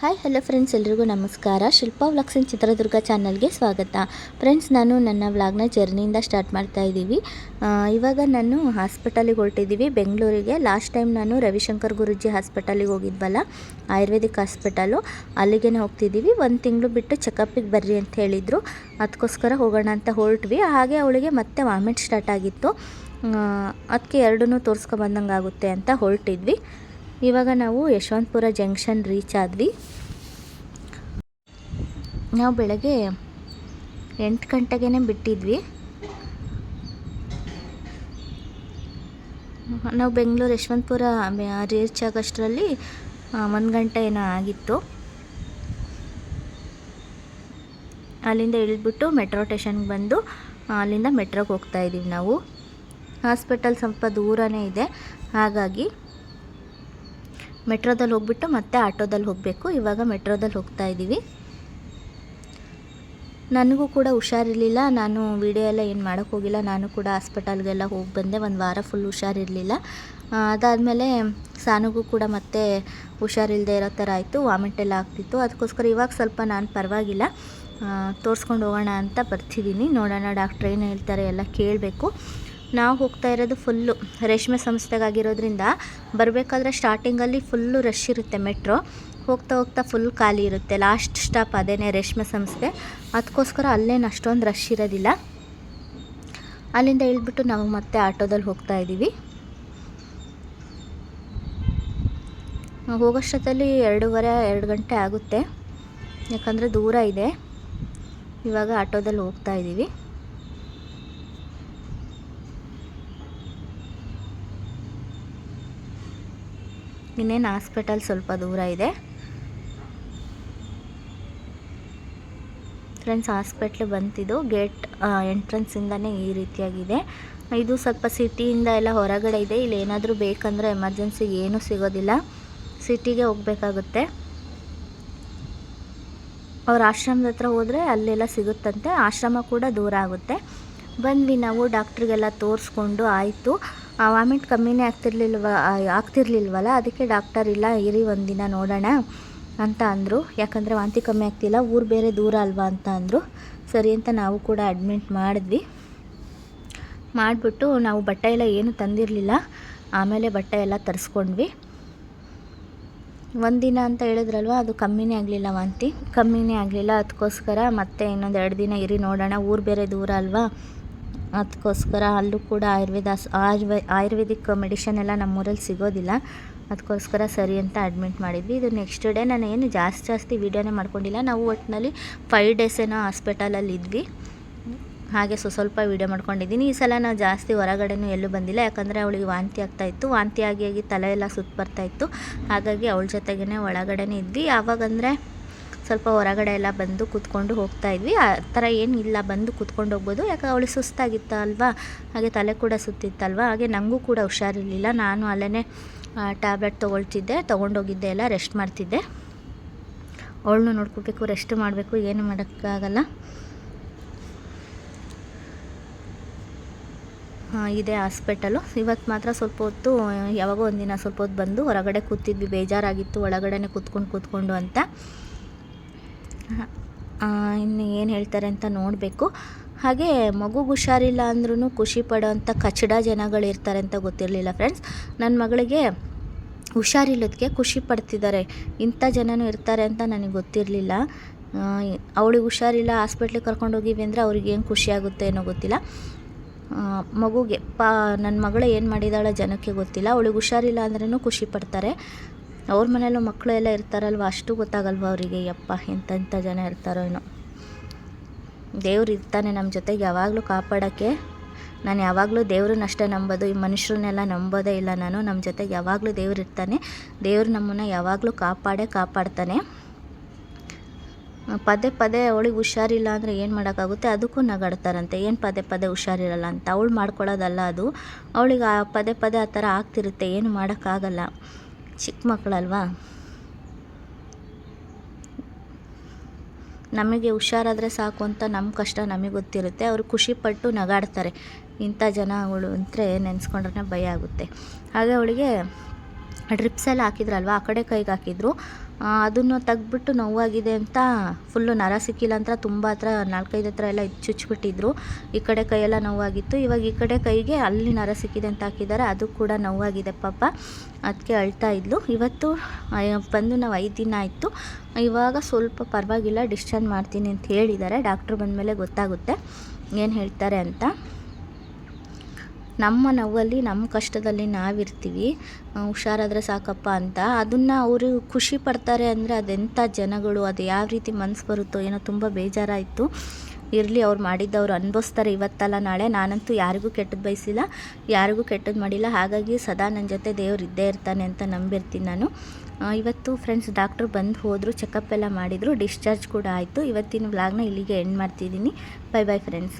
Hi hello friends ಎಲ್ರಿಗೂ ನಮಸ್ಕಾರ. Shilpa vlogs ಇನ್ ಚಿತ್ರದುರ್ಗ ಚಾನಲ್ಗೆ ಸ್ವಾಗತ. ಫ್ರೆಂಡ್ಸ್ ನಾನು ನನ್ನ ವ್ಲಾಗ್ನ ಜರ್ನಿಯಿಂದ ಸ್ಟಾರ್ಟ್ ಮಾಡ್ತಾ ಇದ್ದೀವಿ. ಇವಾಗ ನಾನು ಹಾಸ್ಪಿಟಲಿಗೆ ಹೊರಟಿದ್ದೀವಿ. ಬೆಂಗಳೂರಿಗೆ. ಲಾಸ್ಟ್ ಟೈಮ್ ನಾನು ರವಿಶಂಕರ್ ಗುರುಜಿ ಹಾಸ್ಪಿಟಲಿಗೆ ಹೋಗಿದ್ವಲ್ಲ, ಆಯುರ್ವೇದಿಕ್ ಹಾಸ್ಪಿಟಲು ಅಲ್ಲಿಗೆ ಹೋಗ್ತಿದ್ದೀವಿ. ಒಂದು ತಿಂಗಳು ಬಿಟ್ಟು ಚೆಕಪ್ಪಿಗೆ ಬರ್ರಿ ಅಂತ ಹೇಳಿದರು. ಅದಕ್ಕೋಸ್ಕರ ಹೋಗೋಣ ಅಂತ ಹೊರಟ್ವಿ. ಹಾಗೆ ಅವಳಿಗೆ ಮತ್ತೆ ವಾಮಿಟ್ ಸ್ಟಾರ್ಟ್ ಆಗಿತ್ತು. ಅದಕ್ಕೆ ಎರಡನ್ನೂ ತೋರಿಸ್ಕೊಬಂದಂಗೆ ಆಗುತ್ತೆ ಅಂತ ಹೊರಟಿದ್ವಿ. ಇವಾಗ ನಾವು ಯಶವಂತಪುರ ಜಂಕ್ಷನ್ ರೀಚ್ ಆದ್ವಿ. ನಾವು ಬೆಳಗ್ಗೆ ಎಂಟು ಗಂಟೆಗೆ ಬಿಟ್ಟಿದ್ವಿ. ನಾವು ಬೆಂಗಳೂರು ಯಶವಂತಪುರ ರೀಚ್ ಆಗೋಷ್ಟರಲ್ಲಿ ಒಂದು ಗಂಟೆ ಏನೋ ಆಗಿತ್ತು. ಅಲ್ಲಿಂದ ಇಳಿದ್ಬಿಟ್ಟು ಮೆಟ್ರೋ ಸ್ಟೇಷನ್ಗೆ ಬಂದು, ಅಲ್ಲಿಂದ ಮೆಟ್ರೋಗೆ ಹೋಗ್ತಾ ಇದ್ದೀವಿ ನಾವು. ಹಾಸ್ಪಿಟಲ್ ಸ್ವಲ್ಪ ದೂರನೇ ಇದೆ. ಹಾಗಾಗಿ ಮೆಟ್ರೋದಲ್ಲಿ ಹೋಗ್ಬಿಟ್ಟು ಮತ್ತೆ ಆಟೋದಲ್ಲಿ ಹೋಗಬೇಕು. ಇವಾಗ ಮೆಟ್ರೋದಲ್ಲಿ ಹೋಗ್ತಾ ಇದ್ದೀವಿ. ನನಗೂ ಕೂಡ ಹುಷಾರಿರಲಿಲ್ಲ. ನಾನು ವಿಡಿಯೋ ಎಲ್ಲ ಏನು ಮಾಡೋಕ್ಕೆ ಹೋಗಿಲ್ಲ. ನಾನು ಕೂಡ ಹಾಸ್ಪಿಟಲ್ಗೆಲ್ಲ ಹೋಗಿ ಬಂದೆ. ಒಂದು ವಾರ ಫುಲ್ ಹುಷಾರಿರಲಿಲ್ಲ. ಅದಾದಮೇಲೆ ಸಾನುಗೂ ಕೂಡ ಮತ್ತೆ ಹುಷಾರಿಲ್ಲದೆ ಇರೋ ಥರ ಆಯಿತು. ವಾಮಿಟ್ ಎಲ್ಲ ಆಗ್ತಿತ್ತು. ಅದಕ್ಕೋಸ್ಕರ ಇವಾಗ ಸ್ವಲ್ಪ ನಾನು ಪರವಾಗಿಲ್ಲ. ತೋರಿಸ್ಕೊಂಡು ಹೋಗೋಣ ಅಂತ ಬರ್ತಿದ್ದೀನಿ. ನೋಡೋಣ, ಡಾಕ್ಟ್ರ್ ಏನು ಹೇಳ್ತಾರೆ ಎಲ್ಲ ಕೇಳಬೇಕು. ನಾವು ಹೋಗ್ತಾ ಇರೋದು ಫುಲ್ಲು ರೇಷ್ಮೆ ಸಂಸ್ಥೆಗಾಗಿರೋದ್ರಿಂದ ಬರಬೇಕಾದ್ರೆ ಸ್ಟಾರ್ಟಿಂಗಲ್ಲಿ ಫುಲ್ಲು ರಶ್ ಇರುತ್ತೆ ಮೆಟ್ರೋ ಹೋಗ್ತಾ ಹೋಗ್ತಾ ಫುಲ್ ಖಾಲಿ ಇರುತ್ತೆ. ಲಾಸ್ಟ್ ಸ್ಟಾಪ್ ಅದೇನೇ ರೇಷ್ಮೆ ಸಂಸ್ಥೆ. ಅದಕ್ಕೋಸ್ಕರ ಅಲ್ಲೇನು ಅಷ್ಟೊಂದು ರಶ್ ಇರೋದಿಲ್ಲ. ಅಲ್ಲಿಂದ ಇಳಿದ್ಬಿಟ್ಟು ನಾವು ಮತ್ತೆ ಆಟೋದಲ್ಲಿ ಹೋಗ್ತಾ ಇದ್ದೀವಿ ಹೋಗೋಷ್ಟೊತ್ತಲ್ಲಿ ಎರಡೂವರೆ, ಎರಡು ಗಂಟೆ ಆಗುತ್ತೆ. ಯಾಕಂದರೆ ದೂರ ಇದೆ. ಇವಾಗ ಆಟೋದಲ್ಲಿ ಹೋಗ್ತಾ ಇದ್ದೀವಿ ಇನ್ನೇನು ಹಾಸ್ಪಿಟಲ್ ಸ್ವಲ್ಪ ದೂರ ಇದೆ. ಫ್ರೆಂಡ್ಸ್ ಹಾಸ್ಪಿಟ್ಲ್ ಬಂತಿದ್ದು. ಗೇಟ್ ಎಂಟ್ರೆನ್ಸಿಂದನೇ ಈ ರೀತಿಯಾಗಿದೆ. ಇದು ಸ್ವಲ್ಪ ಸಿಟಿಯಿಂದ ಎಲ್ಲ ಹೊರಗಡೆ ಇದೆ. ಇಲ್ಲಿ ಏನಾದರೂ ಬೇಕಂದರೆ ಎಮರ್ಜೆನ್ಸಿ ಏನೂ ಸಿಗೋದಿಲ್ಲ. ಸಿಟಿಗೆ ಹೋಗಬೇಕಾಗುತ್ತೆ. ಅವ್ರ ಆಶ್ರಮದ ಹತ್ರ ಹೋದರೆ ಅಲ್ಲೆಲ್ಲ ಸಿಗುತ್ತಂತೆ. ಆಶ್ರಮ ಕೂಡ ದೂರ ಆಗುತ್ತೆ. ಬಂದ್ವಿ ನಾವು ಡಾಕ್ಟ್ರಿಗೆಲ್ಲ ತೋರಿಸ್ಕೊಂಡು ಆಯಿತು. ವಾಮಿಟ್ ಕಮ್ಮಿನೇ ಆಗ್ತಿರ್ಲಿಲ್ವ ಆಗ್ತಿರ್ಲಿಲ್ವಲ್ಲ, ಅದಕ್ಕೆ ಡಾಕ್ಟರ್, ಇಲ್ಲ, ಇರಿ ಒಂದಿನ ನೋಡೋಣ, ಅಂತ ಅಂದರು. ಯಾಕಂದರೆ ವಾಂತಿ ಕಮ್ಮಿ ಆಗ್ತಿಲ್ಲ, ಊರು ಬೇರೆ ದೂರ ಅಲ್ವಾ ಅಂತ ಅಂದರು. ಸರಿ ಅಂತ ನಾವು ಕೂಡ ಅಡ್ಮಿಟ್ ಮಾಡಿದ್ವಿ. ಮಾಡಿಬಿಟ್ಟು ನಾವು ಬಟ್ಟೆ ಎಲ್ಲ ಏನು ತಂದಿರಲಿಲ್ಲ, ಆಮೇಲೆ ಬಟ್ಟೆ ಎಲ್ಲ ತರಿಸ್ಕೊಂಡ್ವಿ. ಒಂದಿನ ಅಂತ ಹೇಳಿದ್ರಲ್ವ, ಅದು ಕಮ್ಮಿನೇ ಆಗಲಿಲ್ಲ ವಾಂತಿ. ಕಮ್ಮಿನೇ ಆಗಲಿಲ್ಲ ಅದಕ್ಕೋಸ್ಕರ ಮತ್ತೆ ಇನ್ನೊಂದು ಎರಡು ದಿನ ಇರಿ ನೋಡೋಣ, ಊರು ಬೇರೆ ದೂರ ಅಲ್ವಾ ಅದಕ್ಕೋಸ್ಕರ ಅಲ್ಲೂ ಕೂಡ ಆಯುರ್ವೇದ ಆಯುರ್ವೇ ಆಯುರ್ವೇದಿಕ್ ಮೆಡಿಷನ್ ಎಲ್ಲ ನಮ್ಮೂರಲ್ಲಿ ಸಿಗೋದಿಲ್ಲ. ಅದಕ್ಕೋಸ್ಕರ ಸರಿ ಅಂತ ಅಡ್ಮಿಟ್ ಮಾಡಿದ್ವಿ. ಇದು ನೆಕ್ಸ್ಟ್ ಡೇ ನಾನು ಏನು ಜಾಸ್ತಿ ಜಾಸ್ತಿ ವೀಡಿಯೋನೇ ಮಾಡ್ಕೊಂಡಿಲ್ಲ. ನಾವು ಒಟ್ಟಿನಲ್ಲಿ ಫೈವ್ ಡೇಸ್ ಏನೋ ಹಾಸ್ಪಿಟಲಲ್ಲಿ ಇದ್ವಿ. ಹಾಗೆ ಸೊ ಸ್ವಲ್ಪ ವೀಡಿಯೋ ಮಾಡ್ಕೊಂಡಿದ್ದೀನಿ. ಈ ಸಲ ನಾವು ಜಾಸ್ತಿ ಹೊರಗಡೆನೂ ಎಲ್ಲೂ ಬಂದಿಲ್ಲ. ಯಾಕಂದರೆ ಅವಳಿಗೆ ವಾಂತಿ ಆಗ್ತಾಯಿತ್ತು ವಾಂತಿ ಆಗಿ ಆಗಿ ತಲೆ ಎಲ್ಲ ಸುತ್ತ ಬರ್ತಾಯಿತ್ತು ಹಾಗಾಗಿ ಅವಳ ಜೊತೆಗೇ ಒಳಗಡೆನೇ ಇದ್ವಿ. ಯಾವಾಗಂದರೆ ಸ್ವಲ್ಪ ಹೊರಗಡೆ ಎಲ್ಲ ಬಂದು ಕೂತ್ಕೊಂಡು ಹೋಗ್ತಾ ಇದ್ವಿ. ಆ ಥರ ಏನಿಲ್ಲ, ಬಂದು ಕೂತ್ಕೊಂಡು ಹೋಗ್ಬೋದು. ಯಾಕೆ ಅವಳು ಸುಸ್ತಾಗಿತ್ತಲ್ವಾ? ಹಾಗೆ ತಲೆ ಕೂಡ ಸುತ್ತಿತ್ತಲ್ವ? ಹಾಗೆ ನನಗೂ ಕೂಡ ಹುಷಾರಿರಲಿಲ್ಲ. ನಾನು ಅಲ್ಲೇ ಟ್ಯಾಬ್ಲೆಟ್ ತೊಗೊಳ್ತಿದ್ದೆ, ತೊಗೊಂಡೋಗಿದ್ದೆ, ಎಲ್ಲ ರೆಸ್ಟ್ ಮಾಡ್ತಿದ್ದೆ. ಅವಳನ್ನು ನೋಡ್ಕೋಬೇಕು ರೆಸ್ಟ್ ಮಾಡಬೇಕು, ಏನು ಮಾಡೋಕ್ಕಾಗಲ್ಲ. ಇದೆ ಹಾಸ್ಪಿಟಲು. ಇವತ್ತು ಮಾತ್ರ ಸ್ವಲ್ಪ ಹೊತ್ತು, ಯಾವಾಗೋ ಒಂದಿನ ಸ್ವಲ್ಪ ಹೊತ್ತು ಬಂದು ಹೊರಗಡೆ ಕೂತಿದ್ವಿ. ಬೇಜಾರಾಗಿತ್ತು ಒಳಗಡೆ ಕೂತ್ಕೊಂಡು ಕೂತ್ಕೊಂಡು ಅಂತ. ಇನ್ನು ಏನು ಹೇಳ್ತಾರೆ ಅಂತ ನೋಡಬೇಕು. ಹಾಗೆ ಮಗುಗೆ ಹುಷಾರಿಲ್ಲ ಅಂದ್ರೂ ಖುಷಿ ಪಡೋವಂಥ ಕಚಡ ಜನಗಳಿರ್ತಾರೆ ಅಂತ ಗೊತ್ತಿರಲಿಲ್ಲ ಫ್ರೆಂಡ್ಸ್ ನನ್ನ ಮಗಳಿಗೆ ಹುಷಾರಿಲ್ಲದಕ್ಕೆ ಖುಷಿ ಪಡ್ತಿದ್ದಾರೆ ಇಂಥ ಜನನು ಇರ್ತಾರೆ ಅಂತ ನನಗೆ ಗೊತ್ತಿರಲಿಲ್ಲ. ಅವಳಿಗೆ ಹುಷಾರಿಲ್ಲ ಹಾಸ್ಪಿಟ್ಲಿಗೆ ಕರ್ಕೊಂಡು ಹೋಗಿವಿ ಅಂದರೆ ಅವ್ರಿಗೆ ಏನು ಖುಷಿ ಆಗುತ್ತೆ ಏನೋ ಗೊತ್ತಿಲ್ಲ. ಮಗುಗೆ, ಪಾ ನನ್ನ ಮಗಳು ಏನು ಮಾಡಿದಾಳೆ ಜನಕ್ಕೆ ಗೊತ್ತಿಲ್ಲ. ಅವಳಿಗೆ ಹುಷಾರಿಲ್ಲ ಅಂದ್ರೂ ಖುಷಿ ಪಡ್ತಾರೆ. ಅವ್ರ ಮನೇಲೂ ಮಕ್ಕಳು ಎಲ್ಲ ಇರ್ತಾರಲ್ವ? ಅಷ್ಟು ಗೊತ್ತಾಗಲ್ವ ಅವರಿಗೆ? ಯಪ್ಪ ಎಂತೆಂಥ ಜನ ಇರ್ತಾರೋ ಏನೋ. ದೇವ್ರು ಇರ್ತಾನೆ ನಮ್ಮ ಜೊತೆಗೆ ಯಾವಾಗಲೂ ಕಾಪಾಡೋಕ್ಕೆ. ನಾನು ಯಾವಾಗಲೂ ದೇವ್ರನ್ನಷ್ಟೇ ನಂಬೋದು, ಈ ಮನುಷ್ಯರನ್ನೆಲ್ಲ ನಂಬೋದೇ ಇಲ್ಲ ನಾನು. ನಮ್ಮ ಜೊತೆಗೆ ಯಾವಾಗಲೂ ದೇವ್ರು ಇರ್ತಾನೆ. ದೇವ್ರು ನಮ್ಮನ್ನು ಯಾವಾಗಲೂ ಕಾಪಾಡೇ ಕಾಪಾಡ್ತಾನೆ. ಪದೇ ಪದೇ ಅವಳಿಗೆ ಹುಷಾರಿಲ್ಲ ಅಂದರೆ ಏನು ಮಾಡೋಕ್ಕಾಗುತ್ತೆ? ಅದಕ್ಕೂ ನಗಾಡ್ತಾರಂತೆ. ಏನು ಪದೇ ಪದೇ ಹುಷಾರಿರಲ್ಲ ಅಂತ. ಅವಳು ಮಾಡ್ಕೊಳ್ಳೋದಲ್ಲ ಅದು. ಅವಳಿಗೆ ಪದೇ ಪದೇ ಆ ಥರ ಆಗ್ತಿರುತ್ತೆ. ಏನು ಮಾಡೋಕ್ಕಾಗಲ್ಲ. ಚಿಕ್ಕ ಮಕ್ಕಳಲ್ವಾ? ನಮಗೆ ಹುಷಾರಾದರೆ ಸಾಕು ಅಂತ ನಮ್ಮ ಕಷ್ಟ ನಮಗೆ ಗೊತ್ತಿರುತ್ತೆ. ಅವರು ಖುಷಿಪಟ್ಟು ನಗಾಡ್ತಾರೆ. ಇಂಥ ಜನಗಳು ಅಂತ ನೆನೆಸ್ಕೊಂಡ್ರೆ ಭಯ ಆಗುತ್ತೆ. ಹಾಗೆ ಅವಳಿಗೆ ಡ್ರಿಪ್ಸ್ ಎಲ್ಲ ಹಾಕಿದ್ರಲ್ವ? ಆ ಕಡೆ ಕೈಗೆ ಹಾಕಿದ್ರು. ಅದನ್ನು ತೆಗ್ದ್ಬಿಟ್ಟು ನೋವಾಗಿದೆ ಅಂತ ಫುಲ್ಲು ನರ ಸಿಕ್ಕಿಲ್ಲ ಅಂತ ತುಂಬ ಹತ್ರ, ನಾಲ್ಕೈದು ಹತ್ರ ಎಲ್ಲ ಚುಚ್ಚಿಬಿಟ್ಟಿದ್ರು ಈ ಕಡೆ ಕೈಯೆಲ್ಲ ನೋವಾಗಿತ್ತು. ಇವಾಗ ಈ ಕಡೆ ಕೈಗೆ ಅಲ್ಲಿ ನರ ಸಿಕ್ಕಿದೆ ಅಂತ ಹಾಕಿದ್ದಾರೆ. ಅದು ಕೂಡ ನೋವಾಗಿದೆ ಪಾಪ. ಅದಕ್ಕೆ ಅಳ್ತಾ ಇದ್ಲು. ಇವತ್ತು ಬಂದು ನಾವು ಐದು ದಿನ ಆಯಿತು. ಇವಾಗ ಸ್ವಲ್ಪ ಪರವಾಗಿಲ್ಲ, ಡಿಸ್ಚಾರ್ಜ್ ಮಾಡ್ತೀನಿ ಅಂತ ಹೇಳಿದ್ದಾರೆ. ಡಾಕ್ಟ್ರು ಬಂದಮೇಲೆ ಗೊತ್ತಾಗುತ್ತೆ. ಏನು ಹೇಳ್ತಾರೆ ಅಂತ. ನಮ್ಮ ನೋವಲ್ಲಿ, ನಮ್ಮ ಕಷ್ಟದಲ್ಲಿ ನಾವಿರ್ತೀವಿ. ಹುಷಾರಾದರೆ ಸಾಕಪ್ಪ ಅಂತ. ಅದನ್ನು ಅವರು ಖುಷಿ ಪಡ್ತಾರೆ ಅಂದರೆ ಅದೆಂಥ ಜನಗಳು, ಅದು ಯಾವ ರೀತಿ ಮನಸ್ಸು ಬರುತ್ತೋ ಏನೋ ತುಂಬ ಬೇಜಾರಾಯಿತು. ಇರಲಿ, ಅವ್ರು ಮಾಡಿದ್ದವ್ರು ಅನುಭವಿಸ್ತಾರೆ ಇವತ್ತಲ್ಲ, ನಾಳೆ. ನಾನಂತೂ ಯಾರಿಗೂ ಕೆಟ್ಟದ್ದು ಬಯಸಿಲ್ಲ. ಯಾರಿಗೂ ಕೆಟ್ಟದ್ದು ಮಾಡಿಲ್ಲ. ಹಾಗಾಗಿ ಸದಾ ನನ್ನ ಜೊತೆ ದೇವ್ರು ಇದ್ದೇ ಇರ್ತಾನೆ ಅಂತ ನಂಬಿರ್ತೀನಿ ನಾನು. ಇವತ್ತು ಫ್ರೆಂಡ್ಸ್ ಡಾಕ್ಟ್ರು ಬಂದು ಹೋದರು ಚೆಕಪ್ ಎಲ್ಲ ಮಾಡಿದರು ಡಿಸ್ಚಾರ್ಜ್ ಕೂಡ ಆಯಿತು. ಇವತ್ತಿನ ವ್ಲಾಗ್ನ ಇಲ್ಲಿಗೆ ಎಂಡ್ ಮಾಡ್ತಿದ್ದೀನಿ. Bye bye friends